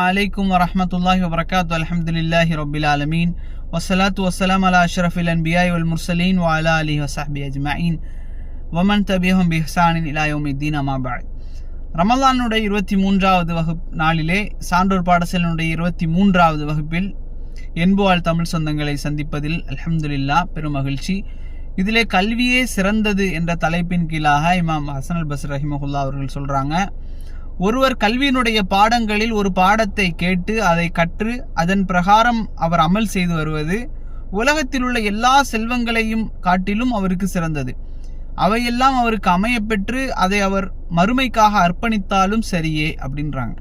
அலைக்கும் வரமத்துல்லாஹி வபரகாத்து அலமதுல்லாஹி ரொபில் ஆலமீன் வசலாத்து வசலாம் அலா அஷ்ரஃபில் அன்பியாய் வல் முர்சலீன் வாலா அலி வசஹபி அஜ்மாயின் வமன் தபியஹம் பிஹ்சானின் இலாயோமித்தீன் அமாபாய் ரமலானுடைய இருபத்தி மூன்றாவது வகுப்பு நாளிலே சான்றோர் பாடசலினுடைய இருபத்தி மூன்றாவது வகுப்பில் என்புவாழ் தமிழ் சொந்தங்களை சந்திப்பதில் அலமதுல்லா பெருமகிழ்ச்சி இதிலே கல்வியே சிறந்தது என்ற தலைப்பின் கீழாக இமாம் ஹசன் அல் பஸ் ரஹிமஹுல்லா அவர்கள் சொல்கிறாங்க ஒருவர் கல்வியினுடைய பாடங்களில் ஒரு பாடத்தை கேட்டு அதை கற்று அதன் பிரகாரம் அவர் அமல் செய்து வருவது உலகத்தில் உள்ள எல்லா செல்வங்களையும் காட்டிலும் அவருக்கு சிறந்தது. அவையெல்லாம் அவருக்கு அமையப்பெற்று அதை அவர் மறுமைக்காக அர்ப்பணித்தாலும் சரியே அப்படின்றாங்க.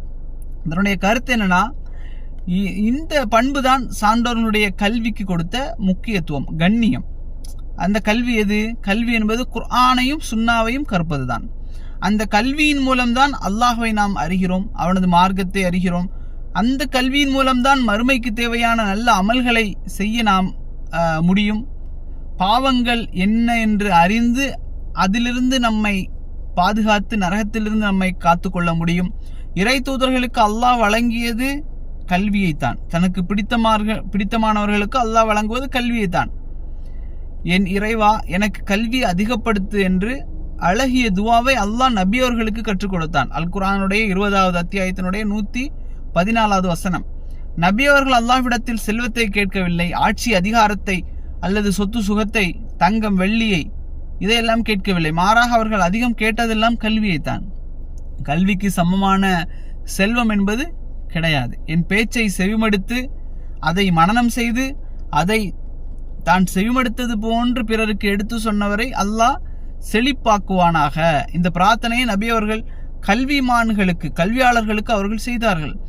இதனுடைய கருத்து என்னன்னா இ- இந்த பண்பு தான் சான்றோர்களுடைய கல்விக்கு கொடுத்த முக்கியத்துவம் கண்ணியம். அந்த கல்வி எது? கல்வி என்பது குர்ஆனையும் சுண்ணாவையும் கற்பது தான் அந்த கல்வியின் மூலம்தான் அல்லாஹுவை நாம் அறிகிறோம் அவனது மார்க்கத்தை அறிகிறோம். அந்த கல்வியின் மூலம்தான் மறுமைக்கு தேவையான நல்ல அமல்களை செய்ய நாம் முடியும். பாவங்கள் என்ன என்று அறிந்து அதிலிருந்து நம்மை பாதுகாத்து நரகத்திலிருந்து நம்மை காத்துக்கொள்ள முடியும். இறை தூதர்களுக்கு அல்லாஹ் வழங்கியது கல்வியைத்தான். தனக்கு பிடித்தமார்கள் பிடித்தமானவர்களுக்கு அல்லாஹ் வழங்குவது கல்வியைத்தான். என் இறைவா எனக்கு கல்வி அதிகப்படுத்து என்று அழகிய துவாவை அல்லாஹ் நபி அவர்களுக்கு கற்றுக் கொடுத்தான். அல் குரானுடைய இருபதாவது அத்தியாயத்தினுடைய நூத்தி பதினாலாவது வசனம். நபி அவர்கள் அல்லாஹ்விடத்தில் செல்வத்தை கேட்கவில்லை ஆட்சி அதிகாரத்தை அல்லது சொத்து சுகத்தை தங்கம் வெள்ளியை இதையெல்லாம் கேட்கவில்லை. மாறாக அவர்கள் அதிகம் கேட்டதெல்லாம் கல்வியைத்தான். கல்விக்கு சமமான செல்வம் என்பது கிடையாது. என் பேச்சை செவிமடுத்து அதை மனனம் செய்து அதை தான் செவிமடுத்தது போன்று பிறருக்கு எடுத்து சொன்னவரை அல்லாஹ் செழிப்பாக்குவானாக. இந்த பிரார்த்தனையை நபி அவர்கள் கல்விமான்களுக்கு கல்வியாளர்களுக்கு அவர்கள் செய்தார்கள்.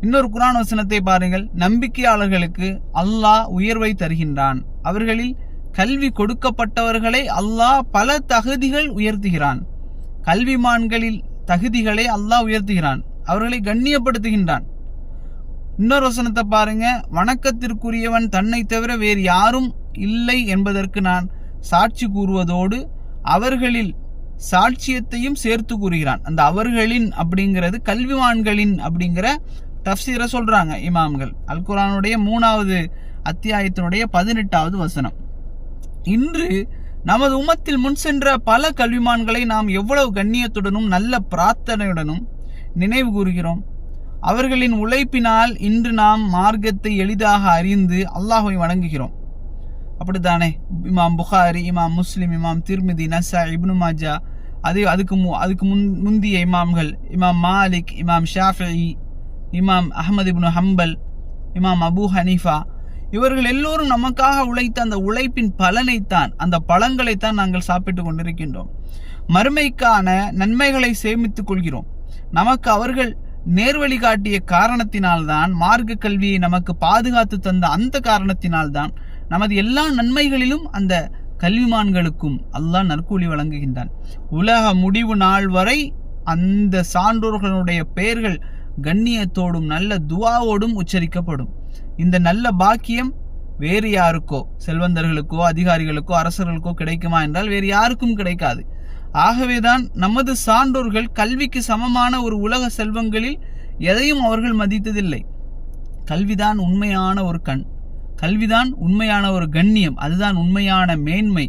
இன்னொரு குரான் வசனத்தை பாருங்கள். நம்பிக்கையாளர்களுக்கு அல்லாஹ் உயர்வை தருகின்றான். அவர்களில் கல்வி கொடுக்கப்பட்டவர்களை அல்லாஹ் பல தகுதிகள் உயர்த்துகிறான். கல்விமான்களில் தகுதிகளை அல்லாஹ் உயர்த்துகிறான். அவர்களை கண்ணியப்படுத்துகின்றான். இன்னொரு வசனத்தை பாருங்க. வணக்கத்திற்குரியவன் தன்னை தவிர வேறு யாரும் இல்லை என்பதற்கு நான் சாட்சி கூறுவதோடு அவர்களில் சாட்சியத்தையும் சேர்த்து கூறுகிறான். அந்த அவர்களின் அப்படிங்கிறது கல்விமான்களின் அப்படிங்கிற தப்சீரை சொல்றாங்க இமாம்கள். அல்குரானுடைய மூணாவது அத்தியாயத்தினுடைய பதினெட்டாவது வசனம். இன்று நமது உமத்தில் முன் சென்ற பல கல்விமான்களை நாம் எவ்வளவு கண்ணியத்துடனும் நல்ல பிரார்த்தனையுடனும் நினைவு கூறுகிறோம். அவர்களின் உழைப்பினால் இன்று நாம் மார்க்கத்தை எளிதாக அறிந்து அல்லாஹை வணங்குகிறோம். அப்படித்தானே? இமாம் புகாரி இமாம் முஸ்லிம் இமாம் திருமிதி நசா இப்னு மாஜா. அது அதுக்கு மு அதுக்கு முன் முந்திய இமாம்கள் இமாம் மாலிக் இமாம் ஷாஃபி இமாம் அஹ்மது இப்னு ஹம்பல் இமாம் அபூ ஹனீஃபா. இவர்கள் எல்லோரும் நமக்காக உழைத்த அந்த உழைப்பின் பலனைத்தான் அந்த பழங்களைத்தான் நாங்கள் சாப்பிட்டு கொண்டிருக்கின்றோம். மறுமைக்கான நன்மைகளை சேமித்துக் கொள்கிறோம். நமக்கு அவர்கள் நேர்வழி காட்டிய காரணத்தினால்தான் மார்க்க கல்வியை நமக்கு பாதுகாத்து தந்த அந்த காரணத்தினால்தான் நமது எல்லா நன்மைகளிலும் அந்த கல்விமான்களுக்கும் அல்லாஹ் நற்கூலி வழங்குகின்றான். உலக முடிவு நாள் வரை அந்த சான்றோர்களுடைய பெயர்கள் கண்ணியத்தோடும் நல்ல துவாவோடும் உச்சரிக்கப்படும். இந்த நல்ல பாக்கியம் வேறு யாருக்கோ செல்வந்தர்களுக்கோ அதிகாரிகளுக்கோ அரசர்களுக்கோ கிடைக்குமா என்றால் வேறு யாருக்கும் கிடைக்காது. ஆகவேதான் நமது சான்றோர்கள் கல்விக்கு சமமான ஒரு உலக செல்வங்களில் எதையும் அவர்கள் மதித்ததில்லை. கல்விதான் உண்மையான ஒரு கண். கல்விதான் உண்மையான ஒரு கண்ணியம் அதுதான் உண்மையான மேன்மை.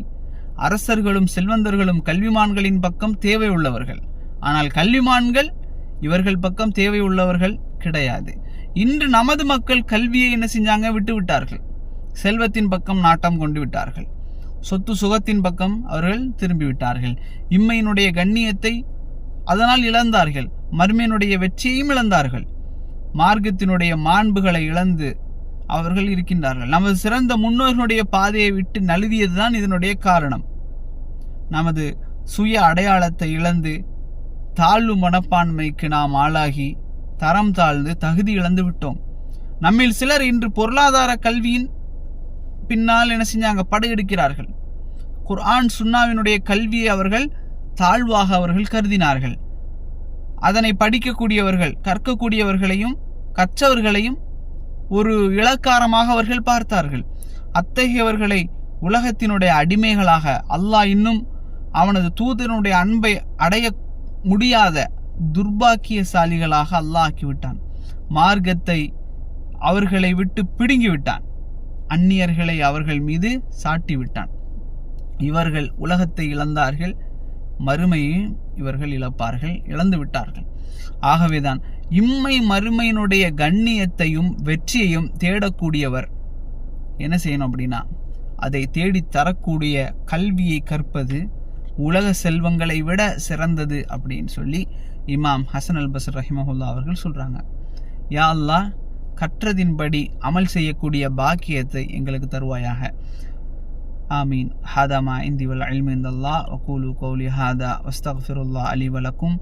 அரசர்களும் செல்வந்தர்களும் கல்விமான்களின் பக்கம் தேவை உள்ளவர்கள். ஆனால் கல்விமான்கள் இவர்கள் பக்கம் தேவை உள்ளவர்கள் கிடையாது. இன்று நமது மக்கள் கல்வியை என்ன செஞ்சாங்க? விட்டு விட்டார்கள். செல்வத்தின் பக்கம் நாட்டம் கொண்டு விட்டார்கள். சொத்து சுகத்தின் பக்கம் அவர்கள் திரும்பி விட்டார்கள். இம்மையினுடைய கண்ணியத்தை அதனால் இழந்தார்கள். மர்மையினுடைய வெற்றியையும் இழந்தார்கள். மார்க்கத்தினுடைய மாண்புகளை இழந்து அவர்கள் இருக்கின்றார்கள். நமது சிறந்த முன்னோர்களுடைய பாதையை விட்டு நழுவியதுதான் இதனுடைய காரணம். நமது சுய அடையாளத்தை இழந்து தாழ்வு மனப்பான்மைக்கு நாம் ஆளாகி தரம் தாழ்ந்து தகுதி இழந்து விட்டோம். நம்மில் சிலர் இன்று பொருளாதார கல்வியின் பின்னால் என்ன செஞ்சாங்க? படையெடுக்கிறார்கள் குர்ஆன் சுன்னாவினுடைய கல்வியை அவர்கள் தாழ்வாக அவர்கள் கருதினார்கள். அதனை படிக்கக்கூடியவர்கள் கற்கக்கூடியவர்களையும் கற்றவர்களையும் ஒரு இலக்காரமாக அவர்கள் பார்த்தார்கள். அத்தகையவர்களை உலகத்தினுடைய அடிமைகளாக அல்லாஹ் இன்னும் அவனது தூதனுடைய அன்பை அடைய முடியாத துர்பாக்கியசாலிகளாக அல்லாஹ் ஆக்கிவிட்டான். மார்க்கத்தை அவர்களை விட்டு பிடுங்கி விட்டான் அந்நியர்களை அவர்கள் மீது சாட்டி விட்டான் இவர்கள் உலகத்தை இழந்தார்கள். மறுமையும் இவர்கள் இழப்பார்கள். இழந்து விட்டார்கள் ஆகவேதான் இம்மை மறுமையினுடைய கண்ணியத்தையும் வெற்றியையும் தேடக்கூடியவர். என்ன செய்யணும் அப்படின்னா அதை தேடி தரக்கூடிய கல்வியை கற்பது உலக செல்வங்களை விட சிறந்தது அப்படின்னு சொல்லி இமாம் ஹசன் அல் பசர் ரஹிமஹுல்லா அவர்கள் சொல்கிறாங்க யா அல்லாஹ் கற்றதின்படி அமல் செய்யக்கூடிய பாக்கியத்தை எங்களுக்கு தருவாயாக. ஆமீன். ஹாதாமா இந்திவல் இந்தி வல் இல்மு வகூலு கௌலி ஹாதா வஸ்தஃபிருல்லா அலி வலக்கும்